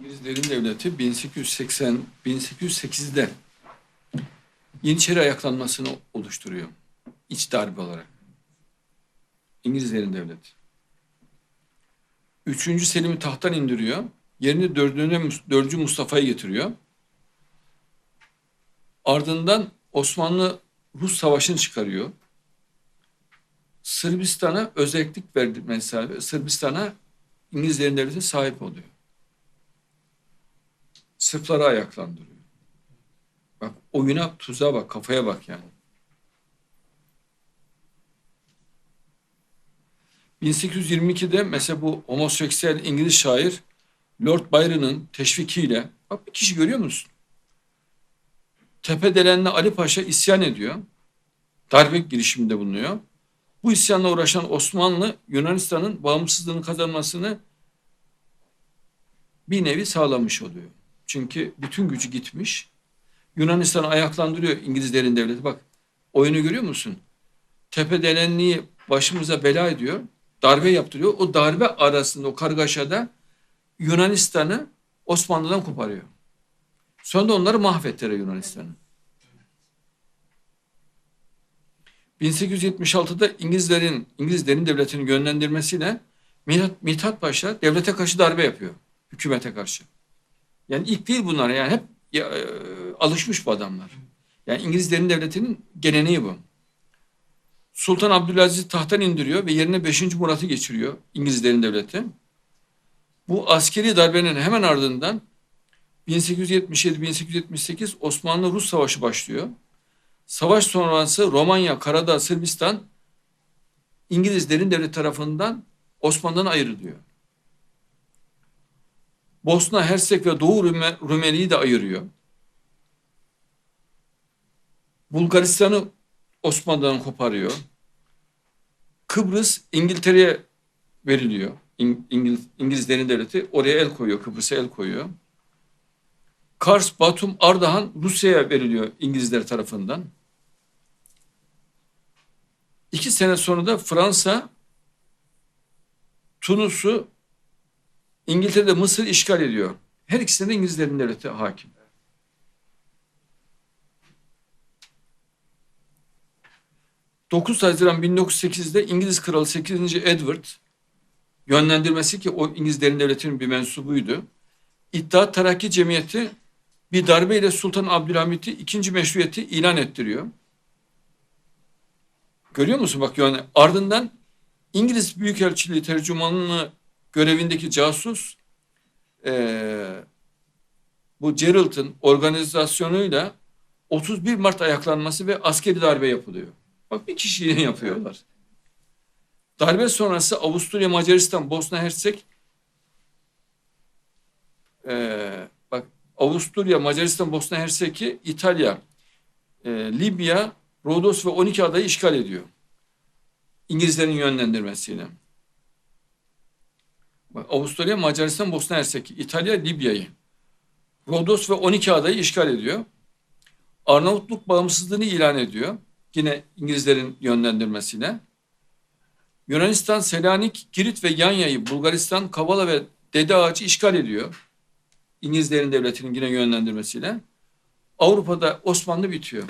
İngilizlerin devleti 1880 1808'de Yeniçeri ayaklanmasını oluşturuyor. İç darbe olarak. İngilizlerin devleti. Üçüncü Selim'i tahttan indiriyor. Yerine dördüncü, dördüncü Mustafa'yı getiriyor. Ardından Osmanlı Rus Savaşı'nı çıkarıyor. Sırbistan'a özellik verdi mesela. Sırbistan'a İngilizlerin devleti sahip oluyor. Sırpları ayaklandırıyor. Bak oyuna tuzağa bak kafaya bak yani. 1822'de mesela bu homoseksüel İngiliz şair Lord Byron'ın teşvikiyle bak bir kişi görüyor musun? Tepedelenli Ali Paşa isyan ediyor. Darbe girişiminde bulunuyor. Bu isyanla uğraşan Osmanlı Yunanistan'ın bağımsızlığını kazanmasını bir nevi sağlamış oluyor. Çünkü bütün gücü gitmiş. Yunanistan ayaklandırıyor İngilizlerin devleti. Bak oyunu görüyor musun? Tepedelenliği başımıza bela ediyor. Darbe yaptırıyor. O darbe arasında o kargaşada Yunanistan'ı Osmanlı'dan koparıyor. Sonra da onları mahvettiler Yunanistan'ı. 1876'da İngilizlerin İngilizlerin devletini yönlendirmesiyle Mithat, Mithat Paşa devlete karşı darbe yapıyor. Hükümete karşı. Yani ilk değil bunlar yani hep ya, e, alışmış bu adamlar. Yani İngilizlerin devletinin geleneği bu. Sultan Abdülaziz tahttan indiriyor ve yerine 5. Murat'ı geçiriyor İngilizlerin devleti. Bu askeri darbenin hemen ardından 1877-1878 Osmanlı-Rus Savaşı başlıyor. Savaş sonrası Romanya, Karadağ, Sırbistan İngilizlerin devlet tarafından Osmanlı'dan ayrılıyor. Bosna, Hersek ve Doğu Rumeli'yi de ayırıyor. Bulgaristan'ı Osmanlı'dan koparıyor. Kıbrıs İngiltere'ye veriliyor. İng, İngiliz, İngilizlerin devleti oraya el koyuyor, Kıbrıs'a el koyuyor. Kars, Batum, Ardahan Rusya'ya veriliyor İngilizler tarafından. İki sene sonra da Fransa Tunus'u İngiltere'de Mısır işgal ediyor. Her ikisinde de İngilizlerin devleti hakim. ...9 Haziran 1908'de İngiliz Kralı 8. Edward... ...yönlendirmesi ki o İngilizlerin devletinin bir mensubuydu... İttihat Terakki Cemiyeti... ...bir darbeyle Sultan Abdülhamit'i ikinci meşruiyeti ilan ettiriyor. Görüyor musun bak yani ardından İngiliz Büyükelçiliği tercümanlığı görevindeki casus e, bu Gerald'ın organizasyonuyla 31 Mart ayaklanması ve askeri darbe yapılıyor. Bak bir kişiyle yapıyorlar. Darbe sonrası Avusturya, Macaristan, Bosna Hersek e, bak Avusturya, Macaristan, Bosna Hersek'i İtalya, e, Libya, Rodos ve 12 adayı işgal ediyor. İngilizlerin yönlendirmesiyle. Avusturya, Macaristan, Bosna Hersek, İtalya, Libya'yı. Rodos ve 12 adayı işgal ediyor. Arnavutluk bağımsızlığını ilan ediyor. Yine İngilizlerin yönlendirmesiyle. Yunanistan, Selanik, Girit ve Yanya'yı Bulgaristan, Kavala ve Dede Ağacı işgal ediyor. İngilizlerin devletinin yine yönlendirmesiyle. Avrupa'da Osmanlı bitiyor.